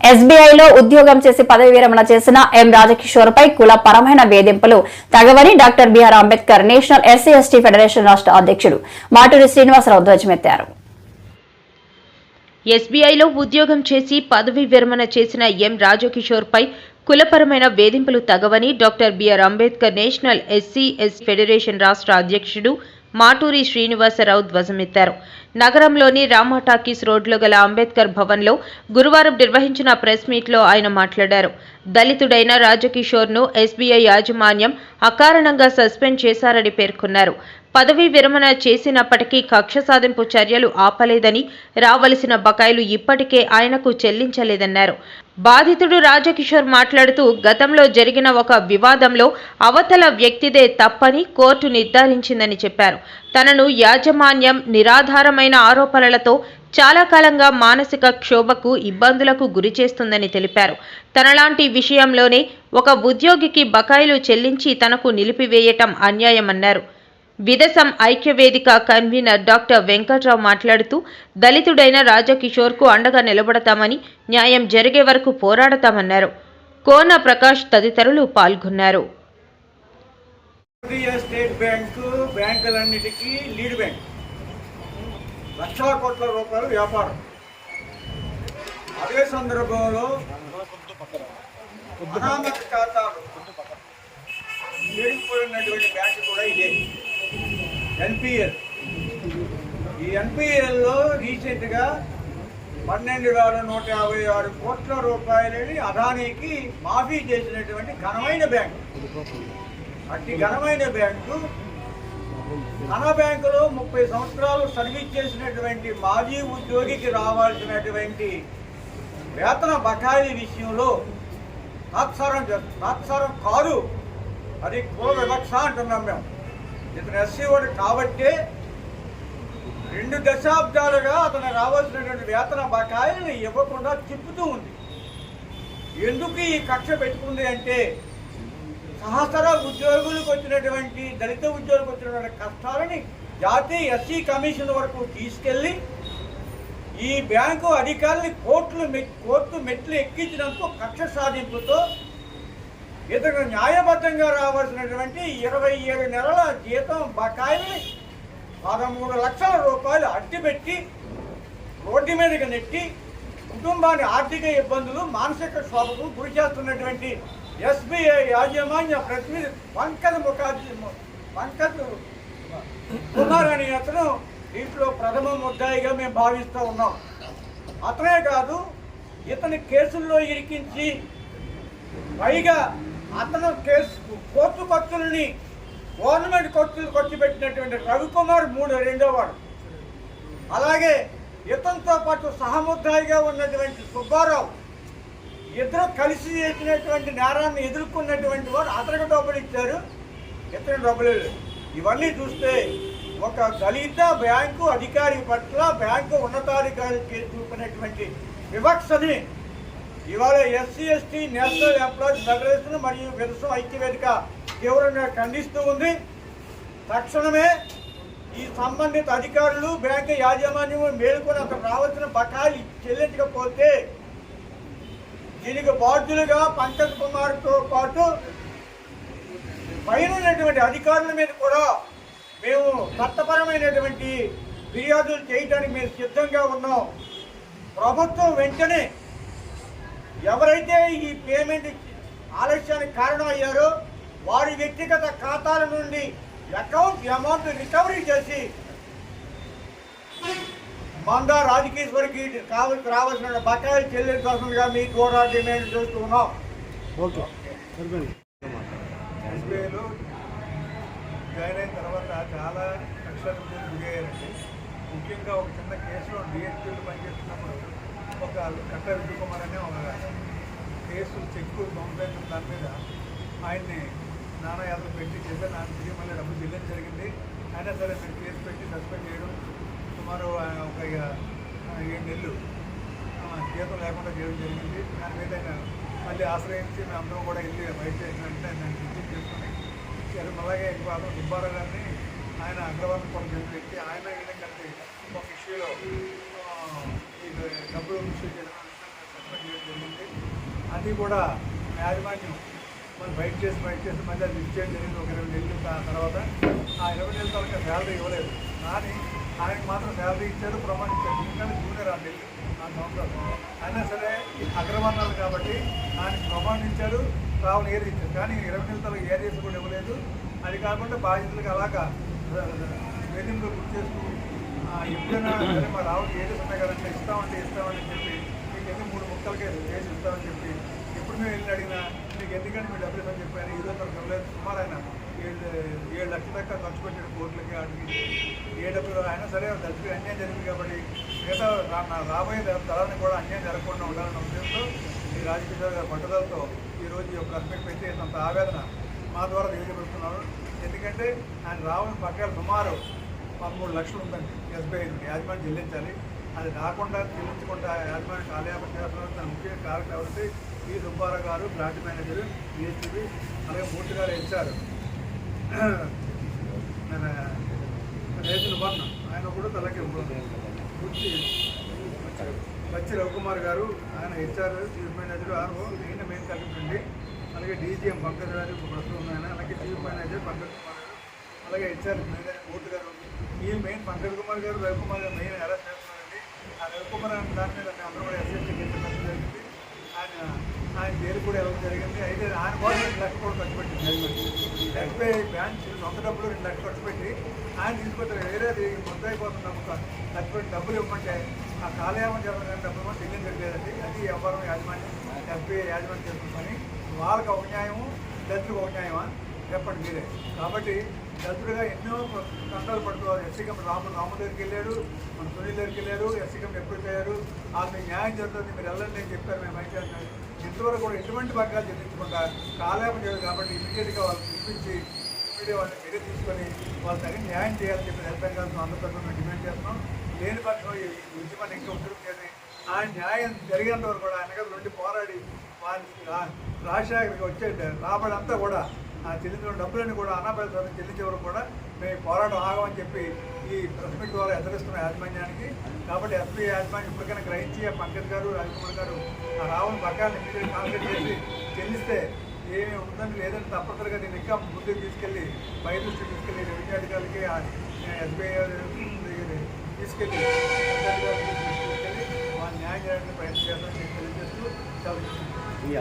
ఎస్బీఐలో ఉద్యోగం చేసి పదవి విరమణ చేసిన ఎం రాజకిషోర్ పై కుల పరమైన వేధింపులు తగవని doctor BR Ambedkar national SC ST federation రాష్ట్ర అధ్యక్షుడు మాటూరి శ్రీనివాసరావు ధ్వజమెత్తారు. ఎస్బీఐలో ఉద్యోగం చేసి పదవి విరమణ చేసిన ఎం రాజకిషోర్పై కులపరమైన వేధింపులు తగవని doctor BR Ambedkar national SC S federation రాష్ట్ర అధ్యక్షుడు మాటూరి శ్రీనివాసరావు ధ్వజమెత్తారు. నగరంలోని రామా టాకీస్ రోడ్లో గల అంబేద్కర్ భవన్లో గురువారం నిర్వహించిన ప్రెస్ మీట్లో ఆయన మాట్లాడారు. దళితుడైన రాజకిషోర్ను ఎస్బీఐ యాజమాన్యం అకారణంగా సస్పెండ్ చేశారని పేర్కొన్నారు. పదవీ విరమణ చేసినప్పటికీ కక్ష సాధింపు చర్యలు ఆపలేదని రావలసిన బకాయిలు ఇప్పటికే ఆయనకు చెల్లించలేదన్నారు. బాధితుడు రాజకిషోర్ మాట్లాడుతూ గతంలో జరిగిన ఒక వివాదంలో అవతల వ్యక్తిదే తప్పని కోర్టు నిర్ధారించిందని చెప్పారు. తనను యాజమాన్యం నిరాధారమైన ఆరోపణలతో చాలా కాలంగా మానసిక క్షోభకు ఇబ్బందులకు గురి చేస్తుందని తెలిపారు. తనలాంటి విషయంలోనే ఒక ఉద్యోగికి బకాయిలు చెల్లించి తనకు నిలిపివేయటం అన్యాయమన్నారు. విదసం ఐక్యవేదిక కన్వీనర్ డాక్టర్ వెంకట్రావు మాట్లాడుతూ దళితుడైన రాజకిషోర్కు అండగా నిలబడతామని న్యాయం జరిగే వరకు పోరాడతామన్నారు. కోన ప్రకాష్ తదితరులు పాల్గొన్నారు. స్టేట్ బ్యాంకు బ్యాంకులన్నిటికీ లీడ్ బ్యాంక్. లక్షల కోట్ల రూపాయల వ్యాపారం. అదే సందర్భంలో అనామత ఖాతాలు. పెరిగిపోయినటువంటి బ్యాంకు కూడా ఇదే. ఎన్పిఎల్. ఈ ఎన్పిఎల్లో రీసెంట్గా పన్నెండు వేల నూట యాభై ఆరు కోట్ల రూపాయలని అదానీకి మాఫీ చేసినటువంటి ఘనమైన బ్యాంకు. అట్టి ఘనమైన బ్యాంకు. ఘన బ్యాంకులో ముప్పై సంవత్సరాలు సర్వీస్ చేసినటువంటి మాజీ ఉద్యోగికి రావాల్సినటువంటి వేతన బకాయిల విషయంలో తాత్సారం చేస్తుంది తాత్సారం కాదు. అది కుల వివక్ష అంటున్నాం మేము. ఇతను ఎస్సీ వాడు కాబట్టే రెండు దశాబ్దాలుగా అతను రావాల్సినటువంటి వేతన బకాయిని ఇవ్వకుండా తిప్పుతూ ఉంది. ఎందుకు ఈ కక్ష పెట్టుకుంది అంటే సహస్ర ఉద్యోగులకు వచ్చినటువంటి దళిత ఉద్యోగులకు వచ్చినటువంటి కష్టాలని జాతీయ ఎస్సీ కమిషన్ వరకు తీసుకెళ్ళి ఈ బ్యాంకు అధికారులు కోర్టులు మె- కోర్టు మెట్లు ఎక్కించినందుకు కక్ష సాధింపుతో ఇతను న్యాయబద్ధంగా రావాల్సినటువంటి ఇరవై ఏడు నెలల జీతం బకాయిని పదమూడు లక్షల రూపాయలు అడ్డుపెట్టి రోడ్డు మీదకి నెట్టి కుటుంబాన్ని ఆర్థిక ఇబ్బందులు మానసిక క్షోభకు గురి చేస్తున్నటువంటి ఎస్బీఐ యాజమాన్య ప్రతినిధి పంకజ్ ముఖర్జీ పంకజ్ కుమార్ అనే అతను దీంట్లో ప్రథమ ముద్దాయిగా మేము భావిస్తూ ఉన్నాం. అతనే కాదు ఇతని కేసుల్లో ఇరికించి పైగా అతను కేసు కోర్టు ఖర్చులని గవర్నమెంట్ ఖర్చులు ఖర్చు పెట్టినటువంటి రవికుమార్ మూడు రెండో వాడు. అలాగే ఇతనితో పాటు సహముద్దాయిగా ఉన్నటువంటి సుబ్బారావు ఇద్దరు కలిసి చేసినటువంటి నేరాన్ని ఎదుర్కొన్నటువంటి వారు అతనికి డబ్బులు ఇచ్చారు. ఇతను డబ్బులు ఇవన్నీ చూస్తే ఒక దళిత బ్యాంకు అధికారి పట్ల బ్యాంకు ఉన్నతాధికారికి చూపినటువంటి వివక్షని ఇవాళ SC ST national employees federation మరియు విరసం ఐక్యవేదిక తీవ్రంగా ఖండిస్తూ ఉంది. తక్షణమే ఈ సంబంధిత అధికారులు బ్యాంకు యాజమాన్యం మేలుకొని అక్కడ రావాల్సిన బకాయిలు చెల్లించకపోతే దీనికి బాధ్యులుగా పంకజ్ కుమార్తో పాటు పైన ఉన్నటువంటి అధికారుల మీద కూడా మేము చట్టపరమైనటువంటి ఫిర్యాదులు చేయడానికి మేము సిద్ధంగా ఉన్నాం. ప్రభుత్వం వెంటనే ఎవరైతే ఈ పేమెంట్ ఆలస్యానికి కారణమయ్యారో వారి వ్యక్తిగత ఖాతాల నుండి అకౌంట్ అమౌంట్ రికవరీ చేసి మందా రాజకీశ్వరికి కావలసి రావాల్సిన బకాయిలు చెల్లించాల్సిందిగా మీ ద్వారా డిమాండ్ చేస్తున్నాం. ఓకే. సరిపోయింది. ఎస్బీఐలో జాయిన్ అయిన తర్వాత చాలా కక్షలు గురయ్యారండి ముఖ్యంగా ఒక చిన్న కేసులో డిఎస్పీలు పనిచేస్తున్నప్పుడు ఒక కట్ట విజయకుమార్ అనే ఒక కేసు చెక్కు బొమ్మపైన దాని మీద ఆయన్ని నానా యాదవ్ పెట్టి చేస్తే నాకు తిరిగి మళ్ళీ డబ్బులు చెల్లించడం జరిగింది. అయినా సరే మీరు కేసు పెట్టి సస్పెండ్ చేయడం సుమారు ఒక ఏడు నెలలు జీతం లేకుండా చేయడం జరిగింది. దాని మీద ఆయన మళ్ళీ ఆశ్రయించి మేము అందరం కూడా వెళ్ళి బయట చేసిన ఆయన విజిట్ చేసుకుని ఇచ్చారు అలాగే బాబు సుబ్బారావు గారిని ఆయన అగ్రవారం కూడా జరిగిన వ్యక్తి ఆయన ఈయన కలిసి ఒక ఇష్యూలో డబ్బులు ఇష్యూ జరిగింది. అది కూడా యాజమాన్యం మనం బయట చేసి బయట చేసి మళ్ళీ అది ఇచ్చేయడం జరిగింది. ఒక ఇరవై నెలలు తర్వాత ఆ ఇరవై నెలల తర్వాత శాలరీ ఇవ్వలేదు. కానీ ఆయనకు మాత్రం శాలరీ ఇచ్చారు ప్రమాణించారు ఎందుకంటే జూనియర్ ఆ నెల్లి ఆ సంవత్సరం. అయినా సరే అగ్రవర్ణాలు కాబట్టి ఆయనకు ప్రమాణించారు ఇచ్చారు రావులు ఏది ఇచ్చారు. కానీ ఇరవై నెలల తర్వాత ఏరియాస్ కూడా ఇవ్వలేదు. అది కాకుండా బాధ్యతలకు అలాగా వేధింపులు గుర్తు చేసుకుంటూ ఎప్పుడైనా సరే మా రావులు ఏది ఉన్నాయి కదంటే ఇస్తామంటే ఇస్తామని చెప్పి మీకు ఎన్ని మూడు ముక్కలకే చేసి ఇస్తామని చెప్పి ఎప్పుడు మేము వెళ్ళి అడిగినా మీకు ఎందుకంటే మీరు డబ్బులు ఇవ్వని చెప్పారు? ఈరోజు వరకు ఇవ్వలేదు సుమారు ఆయన ఏడు ఏడు లక్షల దాకా ఖర్చు పెట్టాడు కోట్లకి వాటికి ఏ డబ్బులు అయినా సరే దళితులకు అన్యాయం జరిగింది కాబట్టి మిగతా రా- నా రాబోయే తరానికి కూడా అన్యాయం జరగకుండా ఉండాలన్న ఉద్దేశంతో ఈ రాజకీయ గారి పట్టుదలతో ఈరోజు ఈ యొక్క ప్రెస్ పెట్టి అంత ఆవేదన మా ద్వారా తెలియజేస్తున్నాను ఎందుకంటే ఆయన రావడం పక్కన సుమారు పదమూడు లక్షలు ఉందండి ఎస్బీఐ నుండి యాజమాన్యం చెల్లించాలి. అది రాకుండా చెల్లించకుండా యాజమాన్యం కాలయాపన చేస్తున్నారు దాని ముఖ్య కారణం ఎవరైతే ఈ సుబ్బారావు గారు బ్రాంచ్ మేనేజర్ డిఎస్పీ అలాగే మూర్తి గారు ఇచ్చారు మన రైతుల వర్ణ ఆయన కూడా తలకి పూర్తి బచ్చి రవికుమార్ గారు ఆయన హెచ్ఆర్ చీఫ్ మేనేజర్ ఆర్ఓ ఈయన మెయిన్ కలిపండి అలాగే డీజీఎం పంకజ్ గారు ప్రస్తుతం ఉన్న ఆయన అలాగే చీఫ్ మేనేజర్ పంకజ్ కుమార్ గారు అలాగే హెచ్ఆర్ మేనేజర్ మూర్తి గారు ఈ మెయిన్ పంకజ్ కుమార్ గారు రవికుమార్ గారు మెయిన్ అరెస్ట్ చేస్తున్నారండి. ఆ రవికుమార్ అనే దాని మీద అందరూ కూడా ఎస్ఎస్టీ కేసు పెట్టడం జరిగింది. ఆయన ఆయన పేరు కూడా ఇవ్వడం జరిగింది. అయితే ఆయన కూడా రెండు లక్షలు కూడా ఖర్చు పెట్టింది ఎస్బీఐ బ్యాంక్ సొంత డబ్బులు రెండు లక్షలు ఖర్చు పెట్టి ఆయన తీసుకొచ్చారు. వేరేది మొత్తం అయిపోతుంది నమ్మకం ఖర్చు పెట్టి డబ్బులు ఇవ్వమంటే ఆ కాలయామం జరగడానికి డబ్బులు కూడా చెల్లించట్లేదండి అది వ్యాపారం యాజమాన్యం ఎస్బీఐ యాజమాన్యం చేస్తున్న పని. వాళ్ళకి ఒక న్యాయము దళితులకు ఒక న్యాయమా? చెప్పండి మీరే. కాబట్టి దళితుడిగా ఎన్నో కంటాలు పడుతున్నారు ఎస్సీ కంపెనీ రాము రాము దగ్గరికి వెళ్ళాడు మన సునీల్ దగ్గరికి వెళ్ళారు ఎస్సీ కంపెనీ ఎప్పుడు చేయరు ఆమె మీకు న్యాయం జరుగుతుంది మీరు వెళ్ళండి నేను చెప్పారు మేము అయితే ఇంతవరకు కూడా ఎటువంటి పగ్గాలు చెల్లించకుండా కాలేపం చేయదు కాబట్టి ఇమీడియట్గా వాళ్ళకి పిలిపించి ఇమీడియట్ వాళ్ళని మీరే తీసుకొని వాళ్ళు తగిన న్యాయం చేయాలని చెప్పి హెల్ప్ కాదు ఆంధ్రప్రదేశ్ మేము డిమాండ్ చేస్తున్నాం. లేని పక్షం ఈ ఉద్యమాన్ని ఇంకా ఉద్యోగం చేసి ఆ న్యాయం జరిగినంత వరకు కూడా ఆయన కదా నుండి పోరాడి వారి రా- రాజశేఖర్కి వచ్చే రాబడి అంతా కూడా ఆ చెల్లించిన డబ్బులన్నీ కూడా అనాపేద చెల్లించే వరకు కూడా మేము పోరాటం ఆగమని చెప్పి ఈ ప్రెస్ మీట్ ద్వారా హెచ్చరిస్తున్న యాజమాన్యానికి. కాబట్టి ఎస్పీ యాజమాన్యం ఇప్పటికైనా గ్రహించి పంకజ్ గారు రాజకుమార్ గారు ఆ రావుని పక్కాన్ని ఇమీడియట్ కాన్సెప్ట్ చేసి చెల్లిస్తే ఏమి ఉందని లేదంటే తప్పనిసరిగా నేను ఇంకా ముందుకు తీసుకెళ్ళి పై దృష్టి తీసుకెళ్ళి రెవెన్యూ అధికారులకి ఎస్బీఐ తీసుకెళ్ళి తీసుకెళ్ళి వాళ్ళ న్యాయం చేయడానికి ప్రయత్నం చేస్తామని తెలియజేస్తూ సెలవు ఈ